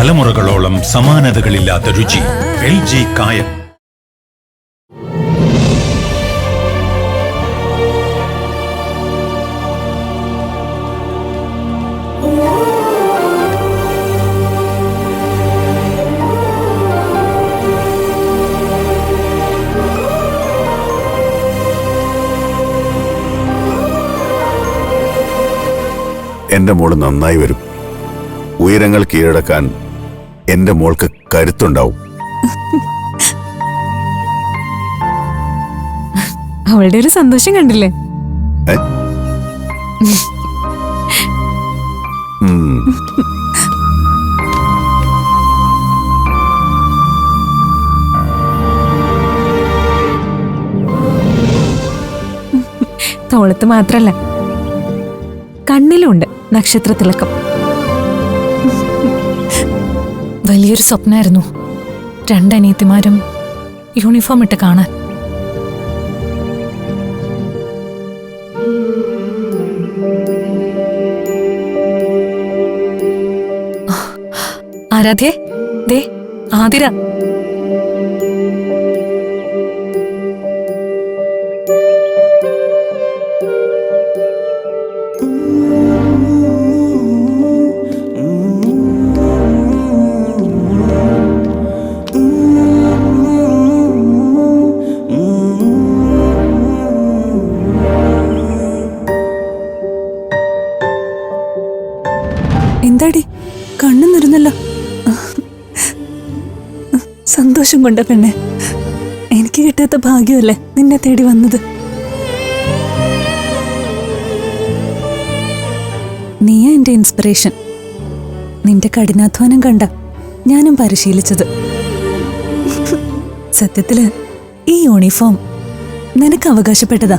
തലമുറകളോളം സമാനതകളില്ലാത്ത രുചി. L G കായം. എന്റെ മോൾ നന്നായി വരും. ഉയരങ്ങൾ കീഴടക്കാൻ എന്റെ മോൾക്ക് കരുത്തുണ്ടാവും. അവളുടെ ഒരു സന്തോഷം കണ്ടില്ലേ. തോളത്ത് മാത്രല്ല കണ്ണിലുണ്ട് നക്ഷത്ര തിളക്കം വലിയൊരു സ്വപ്നമായിരുന്നു രണ്ടനിയത്തിമാരും യൂണിഫോം ഇട്ട് കാണാൻ. ആരാധ്യേ? ദേ ആതിര. സന്തോഷം കൊണ്ട പെണ്ണെ. എനിക്ക് കിട്ടാത്ത ഭാഗ്യമല്ലേ നിന്നെ തേടി വന്നത്? നീയാ എന്റെ ഇൻസ്പിറേഷൻ നിന്റെ കഠിനാധ്വാനം കണ്ട ഞാനും പരിശീലിച്ചത്. സത്യത്തിൽ ഈ യൂണിഫോം നിനക്ക് അവകാശപ്പെട്ടതാ?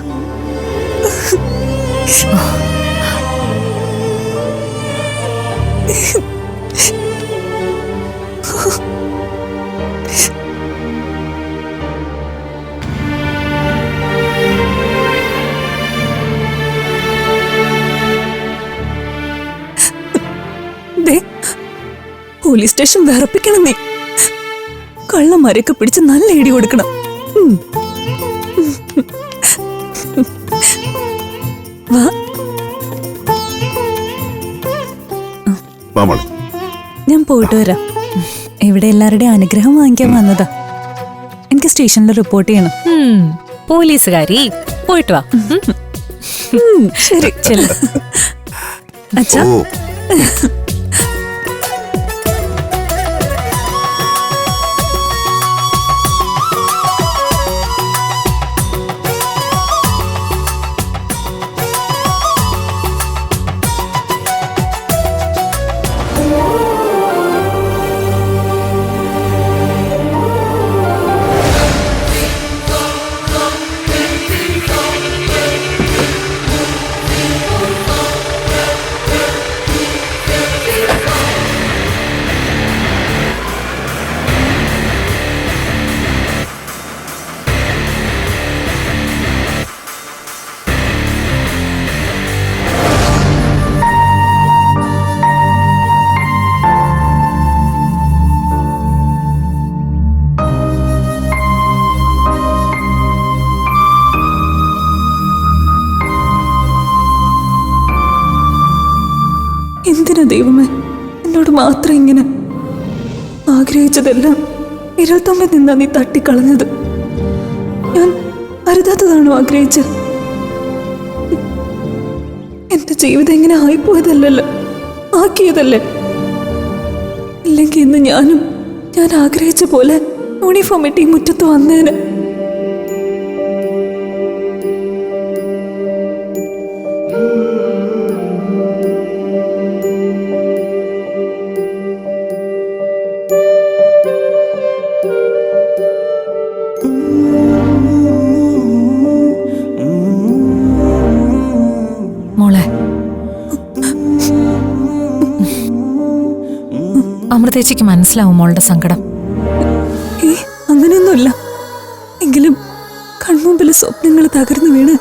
ദേ, പോലീസ് സ്റ്റേഷൻ വിറപ്പിക്കണം നീ കള്ളന്മാരെയൊക്കെ പിടിച്ച് നല്ല ഇടി കൊടുക്കണം. ഞാൻ പോയിട്ട് വരാം. ഇവിടെ എല്ലാവരുടെയും അനുഗ്രഹം വാങ്ങിക്കാൻ വന്നതാ. എനിക്ക് സ്റ്റേഷനിൽ റിപ്പോർട്ട് ചെയ്യണം. പോലീസുകാരി പോയിട്ട് വാ. ശരി ചെല്ല. അച്ഛാ. നിന്നാ നീ തട്ടിക്കളഞ്ഞത്. ഞാൻ അരുതാത്തതാണോ ആഗ്രഹിച്ചത്? എന്റെ ജീവിതം ഇങ്ങനെ ആയിപ്പോയതല്ലല്ലോ? ആക്കിയതല്ലേ? ഇല്ലെങ്കിൽ ഇന്ന് ഞാനും ഞാൻ ആഗ്രഹിച്ച പോലെ യൂണിഫോം ഇട്ട് മുറ്റത്ത് വന്നേന്. അമൃതേച്ചിക്ക് മനസ്സിലാവും മോളുടെ സങ്കടം. അങ്ങനെയൊന്നുമില്ല. എങ്കിലും കൺമുമ്പിൽ സ്വപ്നങ്ങൾ തകർന്നു വീണ്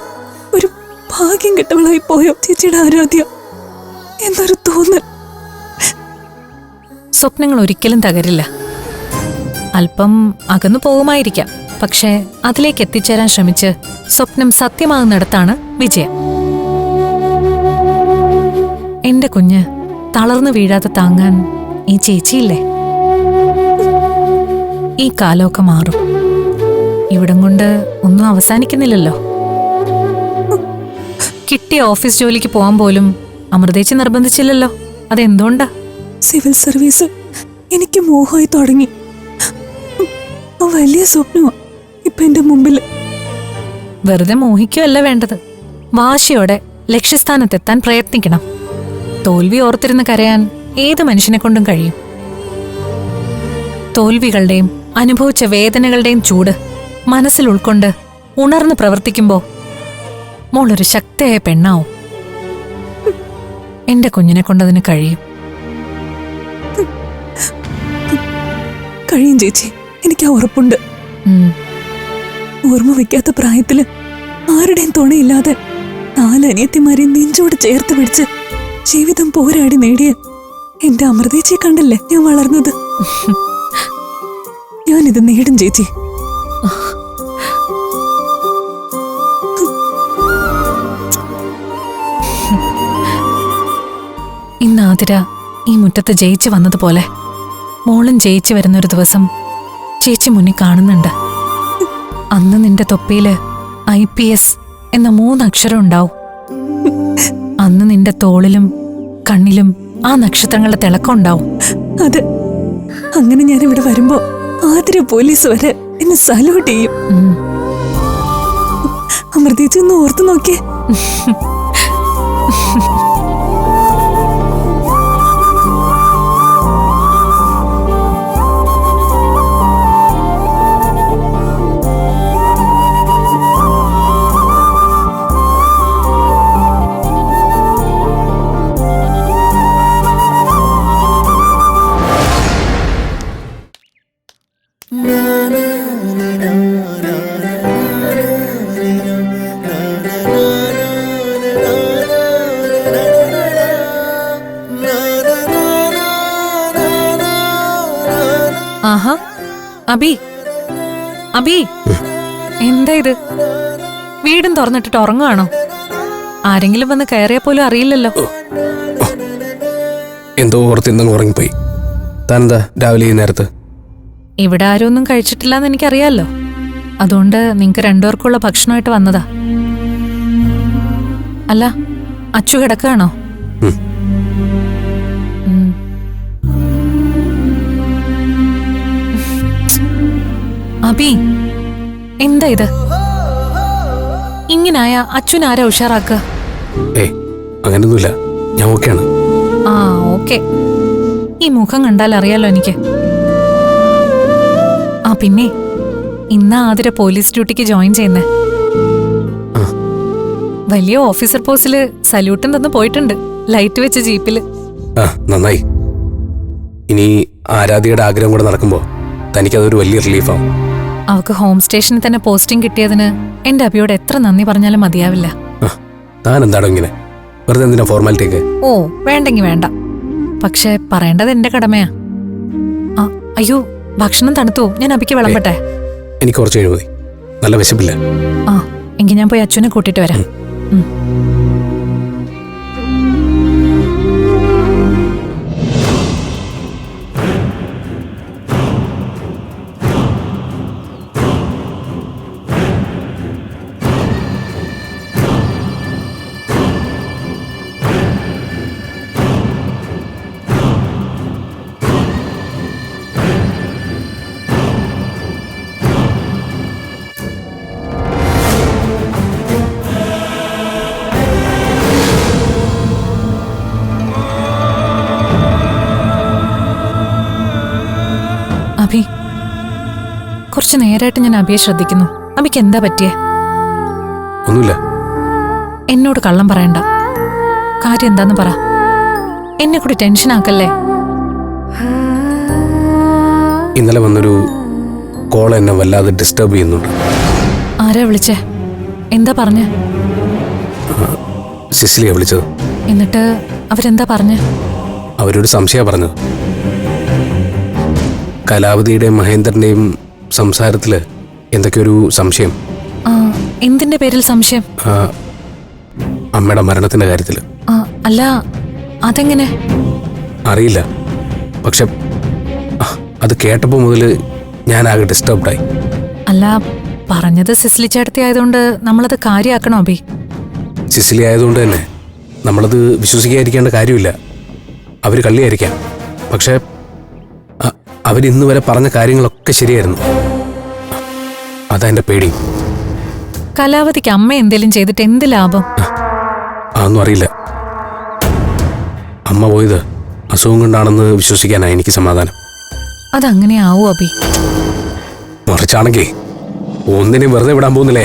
ഒരു ഭാഗ്യം കെട്ടവളായി പോയോ ചേച്ചിയുടെ ആരാധ്യ? എന്നൊരു തോന്നൽ. സ്വപ്നങ്ങൾ ഒരിക്കലും തകരില്ല. അല്പം അകന്നു പോകുമായിരിക്കാം. പക്ഷേ അതിലേക്ക് എത്തിച്ചേരാൻ ശ്രമിച്ച് സ്വപ്നം സത്യമാകുന്നിടത്താണ് വിജയം. എന്റെ കുഞ്ഞ് തളർന്നു വീഴാതെ താങ്ങാൻ ഈ ചേച്ചിയില്ലേ? ഈ കാലമൊക്കെ മാറും. ഇവിടം കൊണ്ട് ഒന്നും അവസാനിക്കുന്നില്ലല്ലോ. കിട്ടിയ ഓഫീസ് ജോലിക്ക് പോകാൻ പോലും അമൃതേച്ചി നിർബന്ധിച്ചില്ലല്ലോ. അതെന്തുകൊണ്ടാ? സിവിൽ സർവീസ് എനിക്ക് മോഹമായി തുടങ്ങി. വലിയ സ്വപ്നമാ ഇപ്പൊ എന്റെ മുമ്പിൽ. വെറുതെ മോഹിക്കുകയല്ല വേണ്ടത്. വാശിയോടെ ലക്ഷ്യസ്ഥാനത്തെത്താൻ പ്രയത്നിക്കണം. തോൽവി ഓർത്തിരുന്ന് കരയാൻ ഏത് മനുഷ്യനെ കൊണ്ടും കഴിയും. തോൽവികളുടെയും അനുഭവിച്ച വേദനകളുടെയും ചൂട് മനസ്സിൽ ഉൾക്കൊണ്ട് ഉണർന്ന് പ്രവർത്തിക്കുമ്പോ മോളൊരു ശക്തയായ പെണ്ണാവും. എന്റെ കുഞ്ഞിനെ കൊണ്ടതിന് കഴിയും. കഴിയും ചേച്ചി. എനിക്ക് ആ ഉറപ്പുണ്ട്. ഓർമ്മ വെക്കാത്ത പ്രായത്തിൽ ആരുടെയും തുണയില്ലാതെ നാല് അനിയത്തിമാരെയും നെഞ്ചോട് ചേർത്ത് പിടിച്ച് ജീവിതം പോരാടി നേടിയ എന്റെ അമൃതേച്ചിയെ കണ്ടല്ലേ ഞാൻ വളർന്നത്? ഞാനിത് നേടും ചേച്ചി. ഇന്ന് ആതിര ഈ മുറ്റത്ത് ജയിച്ചു വന്നതുപോലെ മോളും ജയിച്ചു വരുന്നൊരു ദിവസം ചേച്ചി മുന്നിൽ കാണുന്നുണ്ട്. അന്ന് നിന്റെ തൊപ്പിയിൽ ഐ പി എസ് എന്ന മൂന്നക്ഷരം ഉണ്ടാവും. അന്ന് നിന്റെ തോളിലും കണ്ണിലും ആ നക്ഷത്രങ്ങളുടെ തിളക്കം ഉണ്ടാവും. അത്. അങ്ങനെ ഞാൻ ഇവിടെ വരുമ്പോ ആതിര പോലീസ് വരെ എന്നെ സല്യൂട്ട് ചെയ്യും. അമൃതേച്ചി ഒന്ന് ഓർത്തു നോക്കിയേ. ആഹാ. അബി. അബി. എന്താ ഇത്? വീടും തുറന്നിട്ടിട്ട് ഉറങ്ങുവാണോ? ആരെങ്കിലും വന്ന് കയറിയ പോലും അറിയില്ലല്ലോ. എന്തോ ഓർത്ത് ഇന്നങ്ങ് ഉറങ്ങിപ്പോയി. താനെന്താ രാവിലെ ഈ നേരത്ത്? ഇവിടെ ആരും ഒന്നും കഴിച്ചിട്ടില്ലെന്ന് എനിക്കറിയാലോ. അതുകൊണ്ട് നിങ്ങക്ക് രണ്ടുപേർക്കുള്ള ഭക്ഷണമായിട്ട് വന്നതാ. അല്ല അച്ചു കിടക്കുകയാണോ? അബി എന്താ ഇത്? ഇങ്ങനായ അച്ഛനാരാ ഉഷാറാക്കുക? ഏയ് അങ്ങനെയൊന്നുമില്ല ഞാൻ ഓക്കെയാണ്. ആ ഓക്കെ. ഈ മുഖം കണ്ടാൽ അറിയാലോ എനിക്ക്. ആ പിന്നെ ഇന്ന് ആതിര പോലീസ് ഡ്യൂട്ടിക്ക് ജോയിൻ ചെയ്യുന്നേ. വലിയ ഓഫീസർ പോസ്റ്റിൽ സല്യൂട്ടും തന്നു പോയിട്ടുണ്ട് ലൈറ്റ് വെച്ച ജീപ്പിൽ. ആ നന്നായി. ഇനി ആരാധികയുടെ ആഗ്രഹം കൂടെ നടക്കുമ്പോൾ തനിക്കതൊരു വലിയ റിലീഫാവും അവക്ക് ഹോം സ്റ്റേഷനിൽ തന്നെ പോസ്റ്റിംഗ് കിട്ടിയതിന് എന്റെ അബിയോട് എത്ര നന്ദി പറഞ്ഞാലും മതിയാവില്ല. താൻ എന്താണോ ഇങ്ങനെ? വെറുതെ എന്തിനാ ഓ വേണ്ടെങ്കി വേണ്ട. പക്ഷെ പറയേണ്ടത് എന്റെ കടമയാ. ആ അയ്യോ ഭക്ഷണം തണുത്തു ഞാൻ അബിക്ക് വിളമ്പട്ടെ? എനിക്ക് കുറച്ച് കഴിവ് മതി. നല്ല വിശപ്പില്ല. ആ എങ്കിൽ ഞാൻ പോയി അച്ഛനെ കൂട്ടിട്ട് വരാം. ഉം. കുറച്ച് നേരായിട്ട് ഞാൻ അഭിയെ ശ്രദ്ധിക്കുന്നു. അഭിക്ക് എന്താ പറ്റിയേ? ഒന്നുമില്ല. എന്നോട് കള്ളം പറയണ്ട. കാര്യം എന്താന്ന് പറ. എന്നെ കൂടി ടെൻഷൻ ആക്കല്ലേ? ഇന്നലെ വന്നൊരു കോൾ എന്നെ വല്ലാതെ ഡിസ്റ്റർബ് ചെയ്യുന്നുണ്ട്. ആരാ വിളിച്ചേ? എന്താ പറഞ്ഞ? സിസിലിയ വിളിച്ചത്. എന്നിട്ട് അവരെന്താ പറഞ്ഞ? അവരൊരു സംശയ പറഞ്ഞത്. കലാവതിയുടെയും മഹേന്ദ്രന്റെയും സംസാരത്തിൽ എന്തൊക്കെയൊരു സംശയം? ആ, എന്തിന്റെ പേരിൽ സംശയം? ആ, അമ്മയുടെ മരണത്തിന്റെ കാര്യത്തിൽ ആ, അല്ല അതെങ്ങനെ? അറിയില്ല. പക്ഷെ ആ, അത് കേട്ടപ്പോൾ മുതൽ ഞാനാകെ ഡിസ്റ്റർബ്ഡായി അല്ല പറഞ്ഞത് സിസ്ലി ചേട്ടത്തി ആയതുകൊണ്ട് നമ്മളത് കാര്യമാക്കണോ അബി സിസിലി ആയതുകൊണ്ട് തന്നെ നമ്മളത് വിശ്വസിക്കാതിരിക്കേണ്ട കാര്യമില്ല. അവർ കള്ളിയായിരിക്കാം. പക്ഷെ അ- അവരിന്ന് വരെ പറഞ്ഞ കാര്യങ്ങളൊക്കെ ശരിയായിരുന്നു. അതാ എന്റെ പേടി. കലാവതിക്ക് അമ്മ എന്തേലും ചെയ്തിട്ട് എന്ത് ലാഭം? അതൊന്നും അറിയില്ല. അമ്മ പോയത് അസുഖം കൊണ്ടാണെന്ന് വിശ്വസിക്കാനാണ് എനിക്ക് സമാധാനം. അതങ്ങനെ ആവൂ അബി മറിച്ചാണെങ്കിൽ ഒന്നിനെ വെറുതെ വിടാൻ പോകുന്നില്ലേ?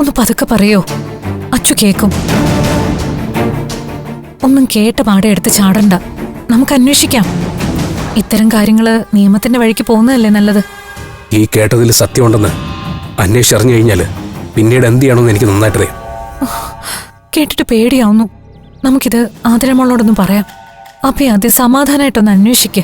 ഒന്ന് പതുക്കെ പറയോ? അച്ചു കേക്കും. ഒന്നും കേട്ട പാടെ എടുത്ത് ചാടണ്ട. നമുക്ക് അന്വേഷിക്കാം. ഇത്തരം കാര്യങ്ങൾ നിയമത്തിന്റെ വഴിക്ക് പോകുന്നതല്ലേ നല്ലത്? ഈ കേട്ടതിൽ സത്യമുണ്ടെന്ന് അന്വേഷിച്ചറിഞ്ഞു കഴിഞ്ഞാൽ പിന്നീട് എന്ത് ചെയ്യണമെന്ന് എനിക്ക് നന്നായിട്ടറിയാം കേട്ടിട്ട് പേടിയാവുന്നു. നമുക്കിത് ആദരമുള്ളോടൊന്നും പറയാം. അപ്പൊ അത് സമാധാനമായിട്ടൊന്ന് അന്വേഷിക്ക്.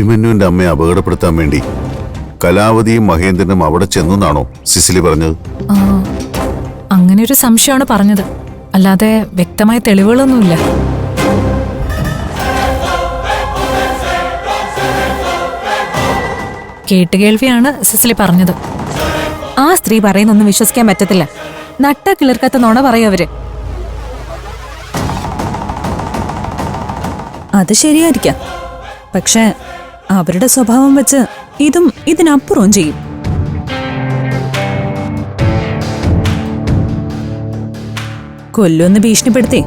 അഭിമന്യുവിന്റെ അമ്മയെ അപകടപ്പെടുത്താൻ വേണ്ടി കലാവതിയും മഹേന്ദ്രനും അവിടെ ചെന്നാണോ സിസിലി പറഞ്ഞത്? അങ്ങനെ ഒരു സംശയമാണ് പറഞ്ഞത്. അല്ലാതെ വ്യക്തമായ തെളിവുകളൊന്നുമില്ല. കേട്ടുകേൾവിയാണ് സിസിലി പറഞ്ഞത്. ആ സ്ത്രീ പറയുന്നൊന്നും വിശ്വസിക്കാൻ പറ്റത്തില്ല. നട്ട കിളിർക്കത്ത നോണ പറയും അവർ. അത് ശരിയായിരിക്കാം. പക്ഷെ അവരുടെ സ്വഭാവം വെച്ച് ഇതും ഇതിനപ്പുറവും ചെയ്യും. കൊല്ലുമെന്ന് ഭീഷണിപ്പെടുത്തി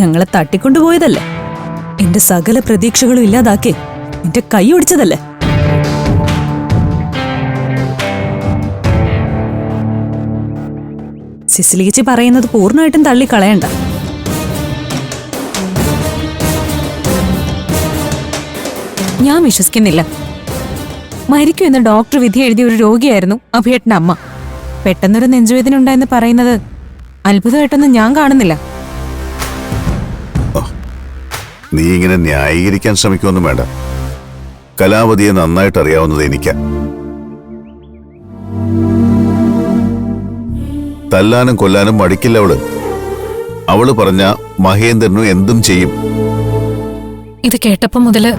ഞങ്ങളെ തട്ടിക്കൊണ്ടുപോയതല്ലേ? എന്റെ സകല പ്രതീക്ഷകളും ഇല്ലാതാക്കി എന്റെ കൈ ഒടിച്ചതല്ലേ? സിസിലിയച്ചി പറയുന്നത് പൂർണമായിട്ടും തള്ളിക്കളയണ്ട. ഞാൻ വിശ്വസിക്കുന്നില്ല. മരിക്കും എന്ന് ഡോക്ടർ വിധി എഴുതിയ ഒരു രോഗിയായിരുന്നു അഭിയട്ടന്റെ അമ്മ. പെട്ടെന്നൊരു നെഞ്ചുവേദന ഉണ്ടായെന്ന് പറയുന്നത് അത്ഭുതമായിട്ടൊന്നും ഞാൻ കാണുന്നില്ല. നീ ഇങ്ങനെ ന്യായീകരിക്കാൻ ശ്രമിക്കൊന്നും വേണ്ട. കലാവതിയെ നന്നായിട്ട് അറിയാവുന്നത് എനിക്കാ. തല്ലാനും കൊല്ലാനും മടിക്കില്ല അവൾ. അവൾ പറഞ്ഞ മഹേന്ദ്രനും എന്തും ചെയ്യും. ഇത് കേട്ടപ്പം മുതൽ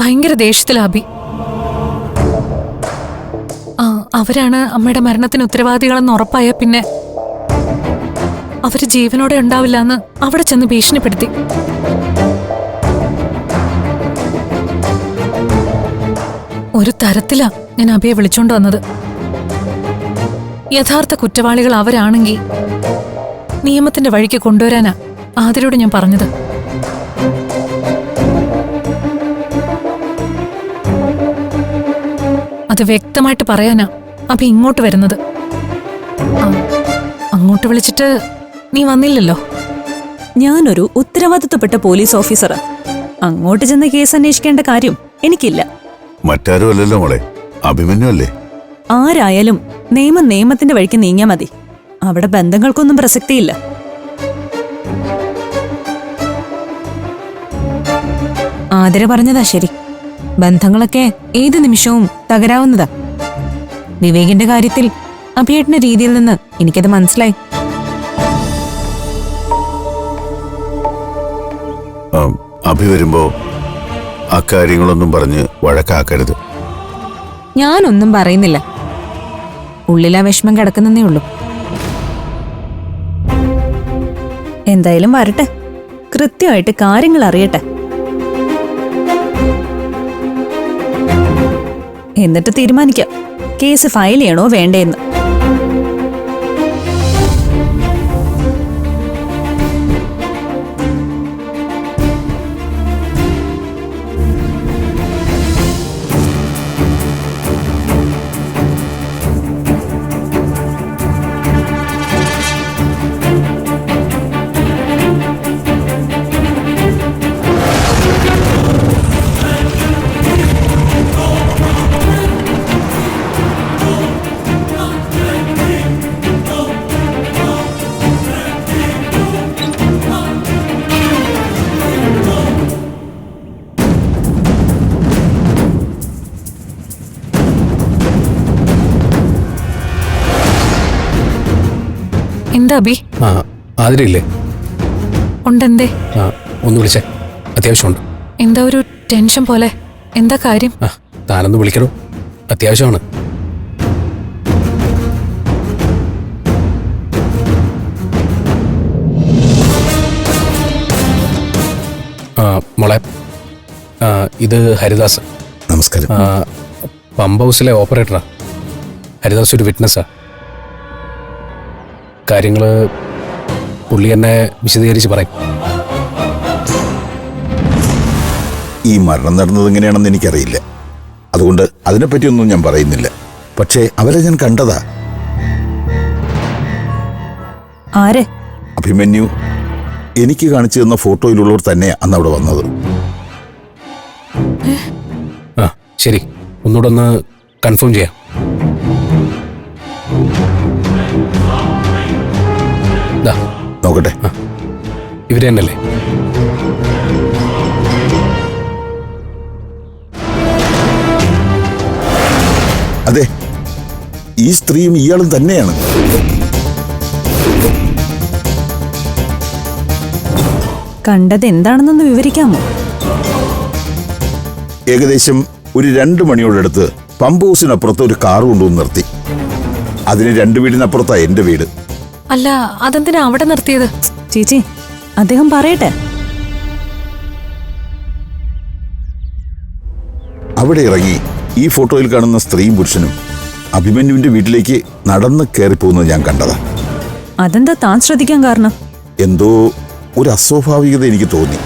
ഭയങ്കര ദേഷ്യത്തിലാബി ആ അവരാണ് അമ്മയുടെ മരണത്തിന് ഉത്തരവാദികളെന്ന് ഉറപ്പായ പിന്നെ അവർ ജീവനോടെ ഉണ്ടാവില്ല എന്ന് അവിടെ ചെന്ന് ഭീഷണിപ്പെടുത്തി. ഒരു തരത്തിലാ ഞാൻ അബിയെ വിളിച്ചോണ്ട് വന്നത്. യഥാർത്ഥ കുറ്റവാളികൾ അവരാണെങ്കിൽ നിയമത്തിന്റെ വഴിക്ക് കൊണ്ടുവരാനാ ആതിരോട് ഞാൻ പറഞ്ഞത്. അത് വ്യക്തമായിട്ട് പറയാനാ. അപ്പൊ ഇങ്ങോട്ട് വരുന്നത്. അങ്ങോട്ട് വിളിച്ചിട്ട് നീ വന്നില്ലല്ലോ? ഞാനൊരു ഉത്തരവാദിത്വപ്പെട്ട പോലീസ് ഓഫീസറാ. അങ്ങോട്ട് ചെന്ന് കേസ് അന്വേഷിക്കേണ്ട കാര്യം എനിക്കില്ല. മറ്റാരും അല്ലല്ലോ മോളെ. അഭിമന്യുവല്ലേ? ആരായാലും നിയമം നിയമത്തിന്റെ വഴിക്ക് നീങ്ങിയാ മതി. അവിടെ ബന്ധങ്ങൾക്കൊന്നും പ്രസക്തിയില്ല. ആദര പറഞ്ഞതാ ശരി. ബന്ധങ്ങളൊക്കെ ഏത് നിമിഷവും തകരാവുന്നതാ. വിവേകിന്റെ കാര്യത്തിൽ അഭിയേട്ടന്റെ രീതിയിൽ നിന്ന് എനിക്കത് മനസ്സിലായി. ആ, അഭി വരുമ്പോ അക്കാര്യങ്ങളൊന്നും പറഞ്ഞ് വഴക്കാക്കരുത്. ഞാനൊന്നും പറയുന്നില്ല. ഉള്ളിൽ ഉള്ളിലാ വിഷമം കിടക്കുന്നേ ഉള്ളൂ. എന്തായാലും വരട്ടെ. കൃത്യമായിട്ട് കാര്യങ്ങൾ അറിയട്ടെ. എന്നിട്ട് തീരുമാനിക്കാം. കേസ് ഫയൽ ചെയ്യണോ വേണ്ടേന്ന്. എന്താ അബി ആ ആതിരയില്ലേ? ഉണ്ടെന്തേ? ആ ഒന്ന് വിളിച്ചേ. അത്യാവശ്യമുണ്ട്. എന്താ ഒരു ടെൻഷൻ പോലെ? എന്താ കാര്യം? ആ താനൊന്ന് വിളിക്കണോ? അത്യാവശ്യമാണ്. ആ മോളെ ആ ഇത് ഹരിദാസ്. നമസ്കാരം. പമ്പ് ഹൗസിലെ ഓപ്പറേറ്ററാ. ഹരിദാസ് ഒരു വിറ്റ്നസ്സാ. കാര്യങ്ങൾ പുള്ളി എന്നെ വിശദീകരിച്ച് പറയും. ഈ മരണം നടന്നത് എങ്ങനെയാണെന്ന് എനിക്കറിയില്ല. അതുകൊണ്ട് അതിനെപ്പറ്റിയൊന്നും ഞാൻ പറയുന്നില്ല. പക്ഷേ അവരെ ഞാൻ കണ്ടതാ. ആരെ? അഭിമന്യു എനിക്ക് കാണിച്ചു തന്ന ഫോട്ടോയിലുള്ളവർ തന്നെയാ അന്ന് അവിടെ വന്നത്. ആ ശരി. ഒന്നുകൂടെ ഒന്ന് കൺഫേം ചെയ്യാം. നോക്കട്ടെ. ഇവർ തന്നെയല്ലേ? അതെ ഈ സ്ത്രീയും ഇയാളും തന്നെയാണ്. കണ്ടത് എന്താണെന്നൊന്ന് വിവരിക്കാമോ? ഏകദേശം ഒരു രണ്ട് മണിയോടടുത്ത് പമ്പ് ഹൗസിനപ്പുറത്ത് ഒരു കാർ കൊണ്ടുവന്ന് നിർത്തി. അതിന് രണ്ട് വീടിനപ്പുറത്താണ് എന്റെ വീട്. അല്ല അതെന്തിനാ അവിടെ നിർത്തിയത്? ചേച്ചി അദ്ദേഹം പറയട്ടെ. അവിടെ ഇറങ്ങി ഈ ഫോട്ടോയിൽ കാണുന്ന സ്ത്രീയും പുരുഷനും അഭിമന്യുവിന്റെ വീട്ടിലേക്ക് നടന്ന് കയറിപ്പോകുന്നത് ഞാൻ കണ്ടതാ. അതെന്താ താൻ ശ്രദ്ധിക്കാൻ കാരണം? എന്തോ ഒരു അസ്വാഭാവികത എനിക്ക് തോന്നി.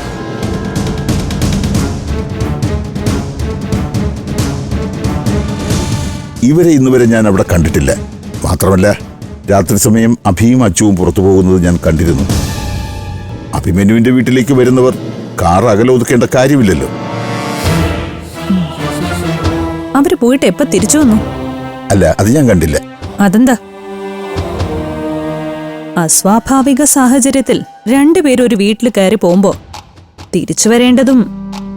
ഇവരെ ഇന്നുവരെ ഞാൻ അവിടെ കണ്ടിട്ടില്ല. മാത്രമല്ല രാത്രി സമയം അഭിയും അച്ചുവും പുറത്തു പോകുന്നത് ഞാൻ കണ്ടിരുന്നു. അഭിമന്യുവിന്റെ വീട്ടിലേക്ക് വരുന്നവർ കാർ അകലെ ഒതുക്കേണ്ട കാര്യമില്ലല്ലോ. അവർ പോയിട്ട് എപ്പ തിരിച്ചു വന്നു? അല്ല അത് ഞാൻ കണ്ടില്ല. അതെന്താ? അസ്വാഭാവിക സാഹചര്യത്തിൽ രണ്ടുപേരും ഒരു വീട്ടിൽ കയറി പോകുമ്പോ തിരിച്ചു വരേണ്ടതും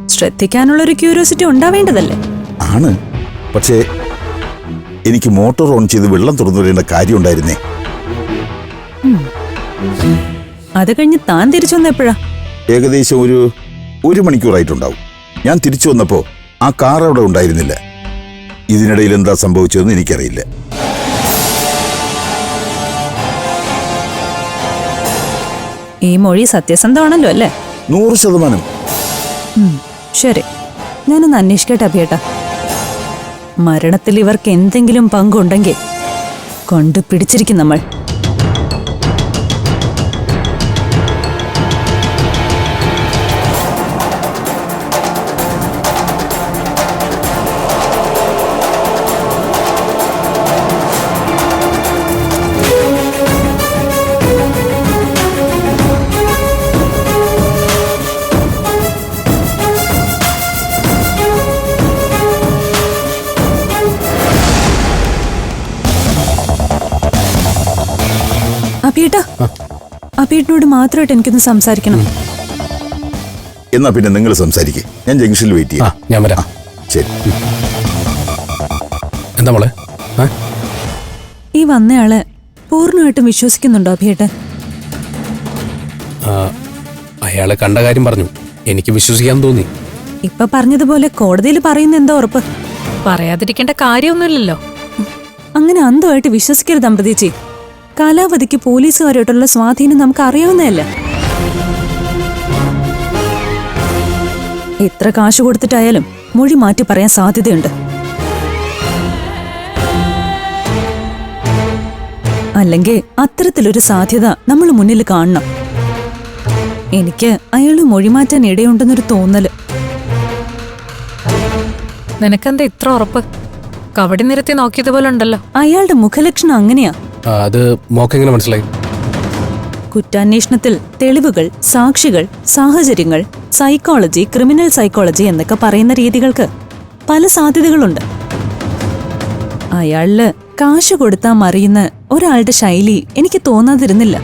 ശ്രദ്ധിക്കാനുള്ള ഒരു ക്യൂരിയോസിറ്റി ഉണ്ടാവേണ്ടതല്ലേ? ആണ്. പക്ഷേ എനിക്ക് മോട്ടോർ ഓൺ ചെയ്ത് വെള്ളം തുറന്നു വരേണ്ട കാര്യമുണ്ടായിരുന്നേ. അത് കഴിഞ്ഞ് താൻ തിരിച്ചു വന്നപ്പോഴാ ഏകദേശം ഒരു ഒരു മണിക്കൂറായിട്ടുണ്ടാവും. ഞാൻ തിരിച്ചു വന്നപ്പോൾ ആ കാർ അവിടെ ഉണ്ടായിരുന്നില്ല. ഇതിനിടയിൽ എന്താ സംഭവിച്ചതെന്ന് എനിക്കറിയില്ല. ഈ മൊഴി സത്യസന്ധമാണല്ലോ അല്ലേ? നൂറ് ശതമാനം. ശരി. ഞാനൊന്ന് അന്വേഷിക്കട്ടെ അഭിയേട്ടാ. മരണത്തിൽ ഇവർക്ക് എന്തെങ്കിലും പങ്കുണ്ടെങ്കിൽ കൊണ്ടുപിടിച്ചിരിക്കും നമ്മൾ. അഭിയേട്ടനോട് മാത്രമായിട്ട് എനിക്കൊന്ന് സംസാരിക്കണം. എന്നാ പിന്നെ നിങ്ങൾ സംസാരിക്കേ. ഞാൻ ജംഗ്ഷനിൽ വെയിറ്റ് ചെയ്യാം. ഞാൻ വരാം. ശരി. എന്താ മോളെ? ഈ വന്നയാളെ പൂർണമായിട്ടും വിശ്വസിക്കുന്നുണ്ടോ അഭിയേട്ടൻ ആ, അയാളെ കണ്ട കാര്യം പറഞ്ഞു. എനിക്ക് വിശ്വസിക്കാൻ തോന്നി. ഇപ്പൊ പറഞ്ഞതുപോലെ കോടതിയിൽ പറയുന്ന എന്താ ഉറപ്പ്? പറയാതിരിക്കേണ്ട കാര്യമൊന്നുമില്ലല്ലോ. അങ്ങനെ അന്ധമായിട്ട് വിശ്വസിക്കരുത് അമ്പതീച്ചി കാലാവധിക്ക് പോലീസുകാരായിട്ടുള്ള സ്വാധീനം നമുക്ക് അറിയാവുന്നതല്ല എത്ര കാശ് കൊടുത്തിട്ടായാലും മൊഴി മാറ്റി പറയാൻ സാധ്യതയുണ്ട്. അല്ലെങ്കിൽ അത്തരത്തിലൊരു സാധ്യത നമ്മൾ മുന്നിൽ കാണണം. എനിക്ക് അയാൾ മൊഴി മാറ്റാൻ ഇടയുണ്ടെന്നൊരു തോന്നൽ. നിനക്കെന്താ ഇത്ര ഉറപ്പ്? കവടി നിരത്തി നോക്കിയതുപോലെ ഉണ്ടല്ലോ അയാളുടെ മുഖലക്ഷണം അങ്ങനെയാ. അത് മോക്കെങ്ങനെ മനസ്സിലായി? കുറ്റാന്വേഷണത്തിൽ തെളിവുകൾ സാക്ഷികൾ സാഹചര്യങ്ങൾ സൈക്കോളജി ക്രിമിനൽ സൈക്കോളജി എന്നൊക്കെ പറയുന്ന രീതികൾക്ക് പല സാധ്യതകളുണ്ട്. അയാളിൽ കാശ് കൊടുത്താൽ മറിയുന്ന ഒരാളുടെ ശൈലി എനിക്ക് തോന്നാതിരുന്നില്ല.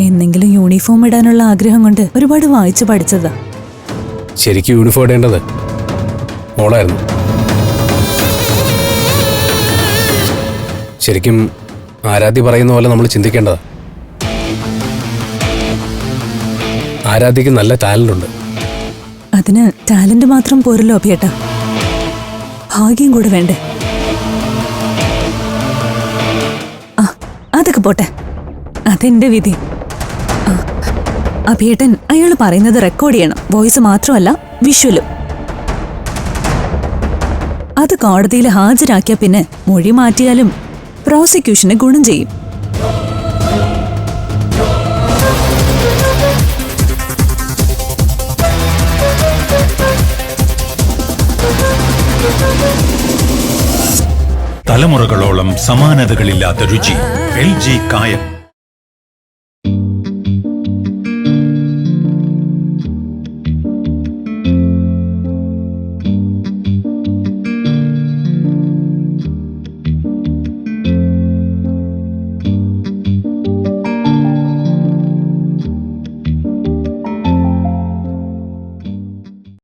എന്നെങ്കിലും യൂണിഫോം ഇടാനുള്ള ആഗ്രഹം കൊണ്ട് ഒരുപാട് വായിച്ചു പഠിച്ചതാ. ശരിക്കും യൂണിഫോം ഇടേണ്ടത് മോളായിരുന്നു. ശരിക്കും ആരാധ്യ പറയുന്ന പോലെ നമ്മൾ ചിന്തിക്കേണ്ടതാ. ആരാധ്യക്ക് നല്ല ടാലന്റ് ഉണ്ട്. അതിന് ടാലന്റ് മാത്രം പോരല്ലോ അഭിയേട്ടാ. ഭാഗ്യം കൂടെ വേണ്ടേ? ആ അതൊക്കെ പോട്ടെ. അതെന്റെ വിധി. അഭിയേട്ടൻ അയാൾ പറയുന്നത് റെക്കോർഡ് ചെയ്യണം. വോയിസ് മാത്രമല്ല വിഷ്വലും അത് കോടതിയിൽ ഹാജരാക്കിയ പിന്നെ മൊഴി മാറ്റിയാലും പ്രോസിക്യൂഷന് ഗുണം ചെയ്യും. തലമുറകളോളം സമാനതകളില്ലാത്ത രുചി. എൽ ജി കായം